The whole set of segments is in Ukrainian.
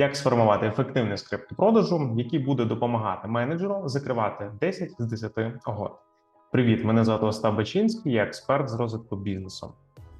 Як сформувати ефективний скрипт продажу, який буде допомагати менеджеру закривати 10 з 10 угод. Привіт, мене звати Остап Бачинський, я експерт з розвитку бізнесу.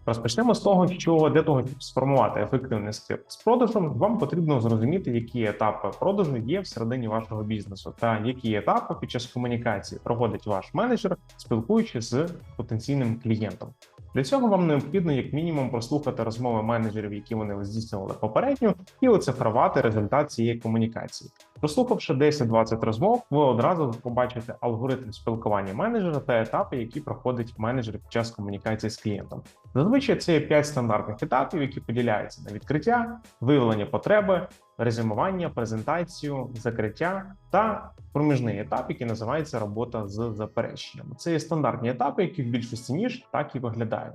Розпочнемо з того, що для того, щоб сформувати ефективний скрипт з продажем, вам потрібно зрозуміти, які етапи продажу є всередині вашого бізнесу, та які етапи під час комунікації проводить ваш менеджер, спілкуючись з потенційним клієнтом. Для цього вам необхідно як мінімум прослухати розмови менеджерів, які вони здійснювали попередньо, і оцифрувати результат цієї комунікації. Прослухавши 10-20 розмов, ви одразу побачите алгоритм спілкування менеджера та етапи, які проходить менеджер під час комунікації з клієнтом. Зазвичай це є 5 стандартних етапів, які поділяються на відкриття, виявлення потреби, резюмування, презентацію, закриття та проміжний етап, який називається робота з запереченнями. Це є стандартні етапи, які в більшості ніж так і виглядають.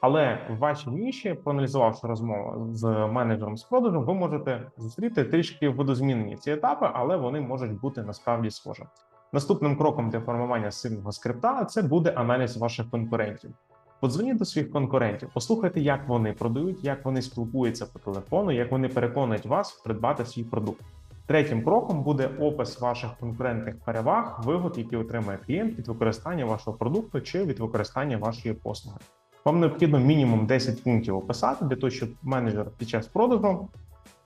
Але в вашій ніші, проаналізувавши розмову з менеджером з продажу, ви можете зустріти трішки видозмінені ці етапи, але вони можуть бути насправді схожі. Наступним кроком для формування сильного скрипта це буде аналіз ваших конкурентів. Подзвоніть до своїх конкурентів, послухайте, як вони продають, як вони спілкуються по телефону, як вони переконують вас придбати свій продукт. Третім кроком буде опис ваших конкурентних переваг, вигод, які отримає клієнт від використання вашого продукту чи від використання вашої послуги. Вам необхідно мінімум 10 пунктів описати для того, щоб менеджер під час продажу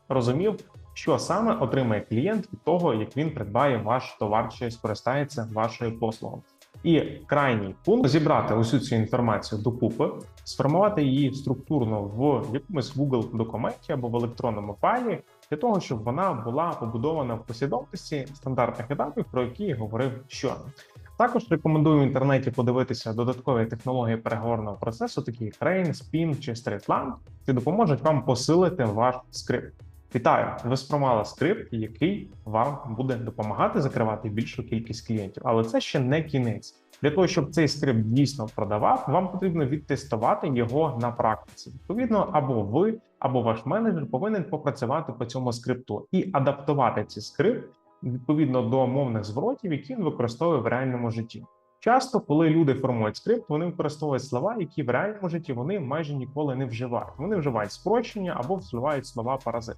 розумів, що саме отримає клієнт від того, як він придбає ваш товар чи скористається вашою послугою. І крайній пункт зібрати усю цю інформацію докупи, сформувати її структурно в якомусь Google документі або в електронному файлі, для того, щоб вона була побудована в послідовності стандартних етапів, про які я говорив щойно. Також рекомендую в інтернеті подивитися додаткові технології переговорного процесу, такі як Rain, Spin чи StreetLand, які допоможуть вам посилити ваш скрипт. Вітаю! Ви сформували скрипт, який вам буде допомагати закривати більшу кількість клієнтів. Але це ще не кінець. Для того, щоб цей скрипт дійсно продавав, вам потрібно відтестувати його на практиці. Відповідно, або ви, або ваш менеджер повинен попрацювати по цьому скрипту і адаптувати цей скрипт відповідно до мовних зворотів, які він використовує в реальному житті. Часто, коли люди формують скрипт, вони використовують слова, які в реальному житті вони майже ніколи не вживають. Вони вживають спрощення або вживають слова паразит.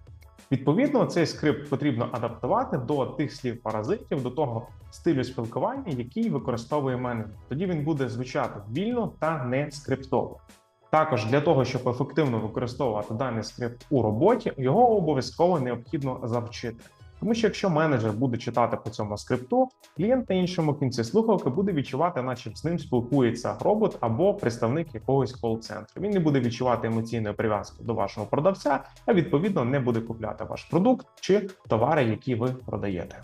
Відповідно, цей скрипт потрібно адаптувати до тих слів паразитів, до того стилю спілкування, який використовує менеджер. Тоді він буде звучати вільно та не скриптово. Також для того, щоб ефективно використовувати даний скрипт у роботі, його обов'язково необхідно завчити. Тому що якщо менеджер буде читати по цьому скрипту, клієнт на іншому кінці слухавки буде відчувати, наче з ним спілкується робот або представник якогось кол-центру. Він не буде відчувати емоційної прив'язки до вашого продавця, а відповідно не буде купляти ваш продукт чи товари, які ви продаєте.